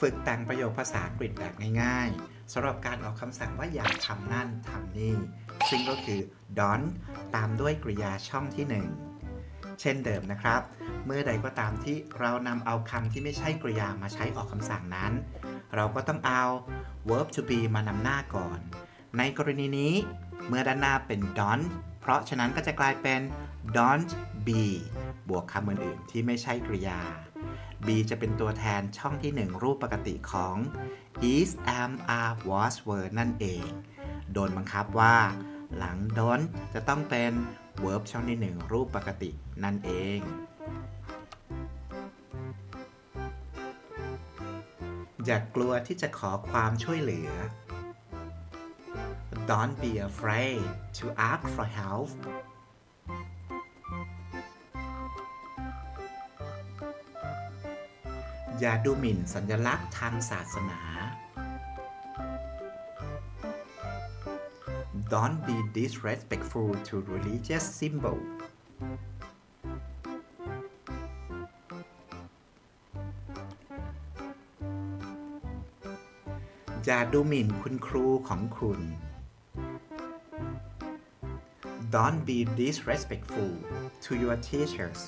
ฝึกแต่งประโยคภาษาอังกฤษแบบง่ายๆสำหรับการออกคำสั่งว่าอย่าทำนั่นทำนี่ ซึ่งก็คือ don't ตามด้วยกริยาช่องที่ 1 เช่นเดิมนะครับ เมื่อใดก็ตามที่เรานำเอาคำที่ไม่ใช่กริยามาใช้ออกคำสั่งนั้น เราก็ต้องเอา verb to be มานำหน้าก่อน ในกรณีนี้ เมื่อด้านหน้าเป็น don't เพราะฉะนั้นก็จะกลายเป็น don't be บวกคำอื่นๆที่ไม่ใช่กริยา B จะเป็นตัวแทนช่องที่ 1 รูปปกติของ is am are was were นั่นเอง โดนบังคับว่า หลัง don't จะต้องเป็น verb ช่องที่ 1 รูปปกตินั่นเองอย่ากลัวที่จะขอความช่วยเหลือ Don't be afraid to ask for help อย่าดูหมิ่นสัญลักษณ์ทางศาสนา Don't be disrespectful to religious symbol อย่าดูหมิ่นคุณครูของคุณ Don't be disrespectful to your teachers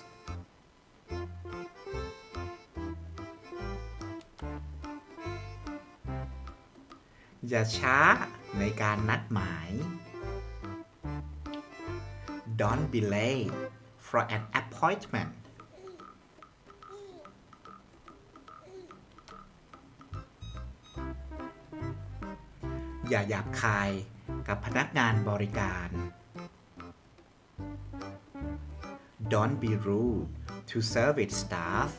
อย่าช้าในการนัดหมาย Don't be late for an appointment อย่าหยาบคายกับพนักงานบริการ Don't be rude to service staff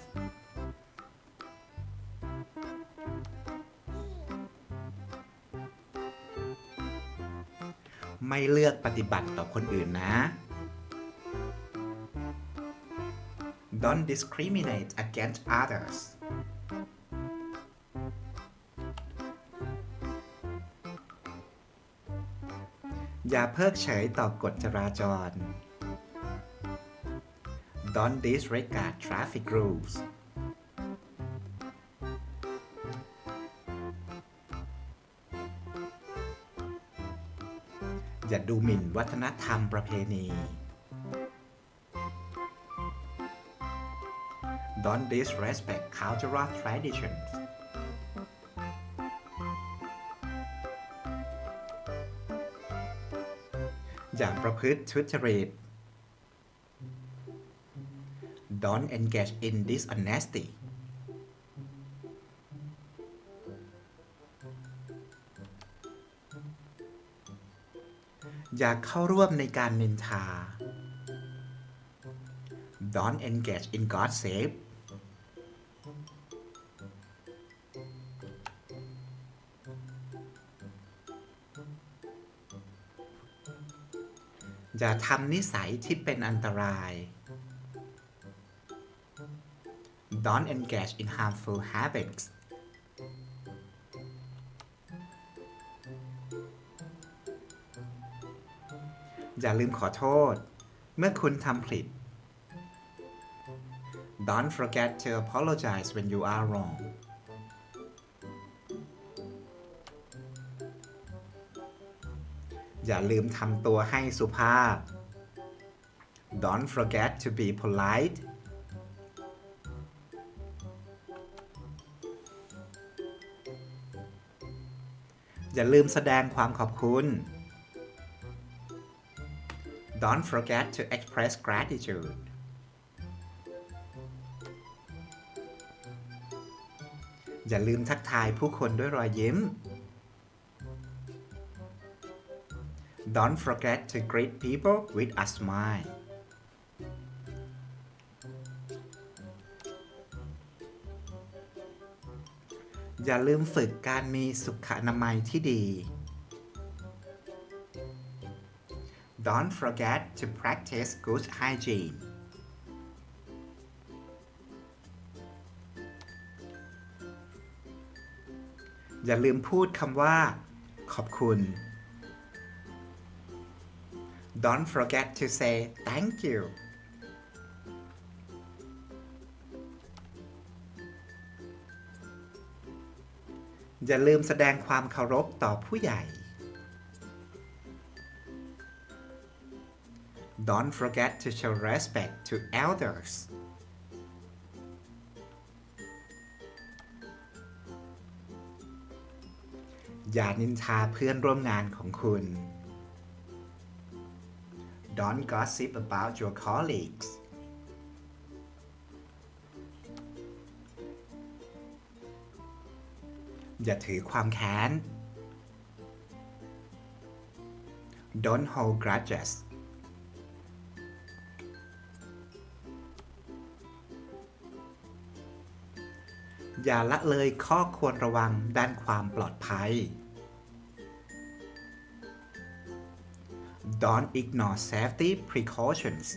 ไม่เลือกปฏิบัติต่อคนอื่นนะ Don't discriminate against others อย่าเพิกเฉยต่อกฎจราจร Don't disregard traffic rules อย่าดูหมิ่นวัฒนธรรมประเพณี Don't disrespect cultural traditions อย่าประพฤติทุจริต Don't engage in dishonesty อย่าเข้าร่วมในการนินทา Don't engage in gossip อย่าทำนิสัยที่เป็นอันตราย Don't engage in harmful habits อย่าลืมขอโทษ เมื่อคุณทำผิด Don't forget to apologize when you are wrong อย่าลืมทำตัวให้สุภาพ Don't forget to be polite อย่าลืมแสดงความขอบคุณ Don't forget to express gratitude อย่าลืมทักทายผู้คนด้วยรอยยิ้ม Don't forget to greet people with a smile อย่าลืมฝึกการมีสุขอนามัยที่ดี Don't forget to practice good hygiene อย่าลืมพูดคำว่า ขอบคุณ Don't forget to say thank you อย่าลืมแสดงความเคารพต่อผู้ใหญ่ Don't forget to show respect to elders. อย่านินทาเพื่อนร่วมงานของคุณ Don't gossip about your colleagues. อย่าถือความแค้น Don't hold grudges. อย่าละเลยข้อควรระวังด้านความปลอดภัย Don't ignore safety precautions.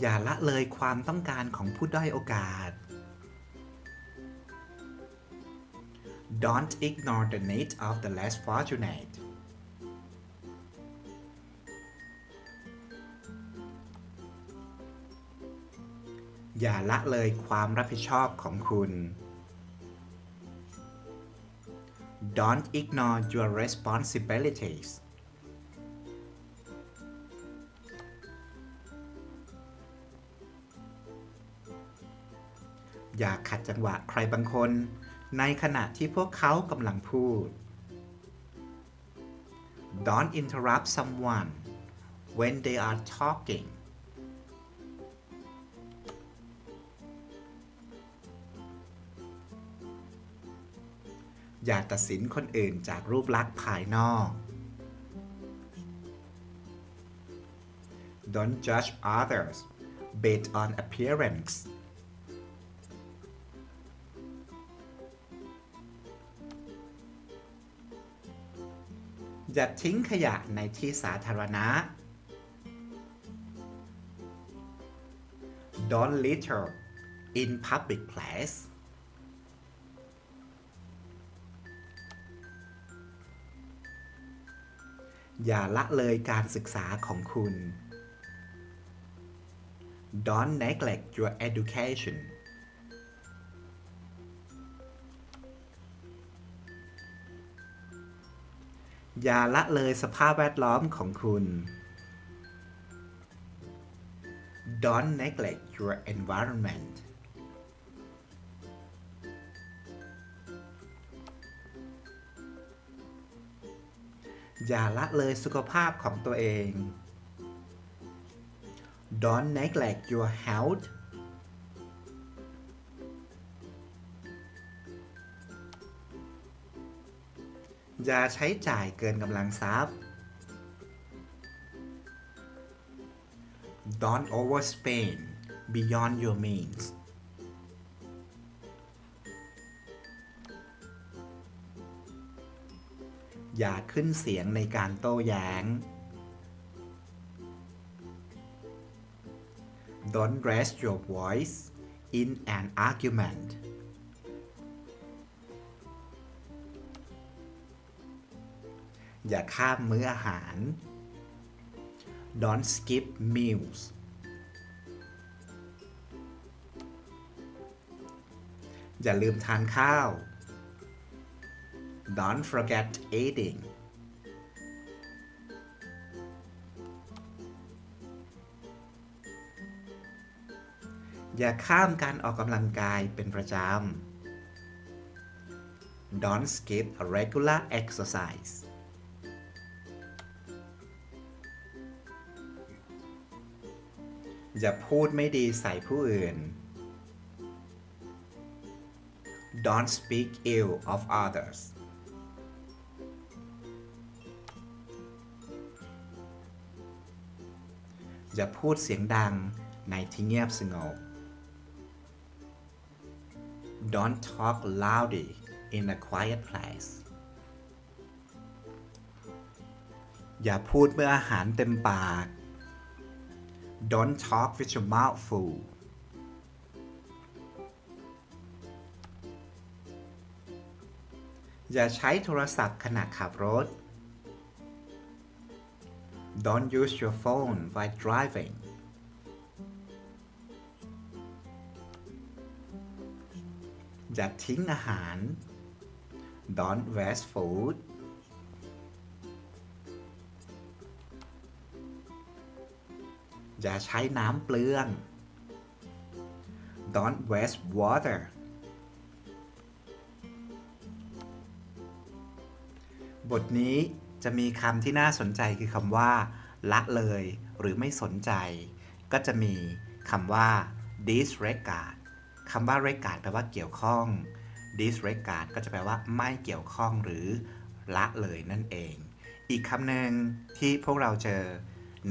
อย่าละเลยความต้องการของผู้ด้อยโอกาส Don't ignore the need of the less fortunate. อย่าละเลยความรับผิดชอบของคุณ Don't ignore your responsibilities. อย่าขัดจังหวะใครบางคน ในขณะที่พวกเขากำลังพูด Don't interrupt someone when they are talking. อย่าตัดสินคนอื่นจากรูปลักษณ์ภายนอก Don't judge others based on appearance. อย่าทิ้งขยะในที่สาธารณะ Don't litter in public place. อย่าละเลยการศึกษาของคุณ Don't neglect your education. อย่าละเลยสภาพแวดล้อมของคุณ Don't neglect your environment. อย่าละเลยสุขภาพของตัวเอง Don't neglect your health. อย่าใช้จ่ายเกินกำลังทรัพย์ Don't overspend beyond your means. อย่าขึ้นเสียงในการโต้แย้ง Don't raise your voice in an argument. อย่าข้ามมื้ออาหาร Don't skip meals. อย่าลืมทานข้าว Don't forget eating. อย่าข้ามการออกกำลังกายเป็นประจำ Don't skip a regular exercise. อย่าพูดไม่ดีใส่ผู้อื่น Don't speak ill of others. อย่าพูดเสียงดังในที่เงียบสงบ Don't talk loudly in a quiet place. อย่าพูดเมื่ออาหารเต็มปาก Don't talk with your mouth full. อย่าใช้โทรศัพท์ขณะขับรถ Don't use your phone while driving. do อย่าทิ้งอาหาร Don't waste food. อย่าใช้น้ำเปลือง Don't waste water. บทนี้ จะมีคำที่น่าสนใจคือคำว่า ละเลย หรือไม่สนใจ ก็จะมีคำว่า disregard คำว่า regard แปลว่าเกี่ยวข้อง disregard ก็จะแปลว่าไม่เกี่ยวข้องหรือละเลยนั่นเอง อีกคำหนึ่งที่พวกเราเจอ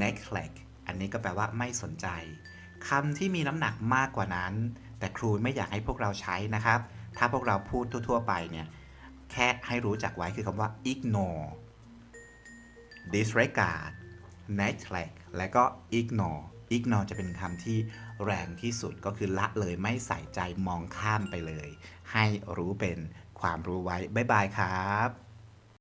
neglect อันนี้ก็แปลว่าไม่สนใจคำที่มีน้ำหนักมากกว่านั้น แต่ครูไม่อยากให้พวกเราใช้นะครับ ถ้าพวกเราพูดทั่ว ๆ ไปเนี่ย แค่ให้รู้จักไว้คือคำว่า ignore disregard neglect และก็ ignore ignore จะเป็นคำที่แรงที่สุดก็คือละเลยไม่ใส่ใจมองข้ามไปเลย ให้รู้เป็นความรู้ไว้ บ๊ายบายครับ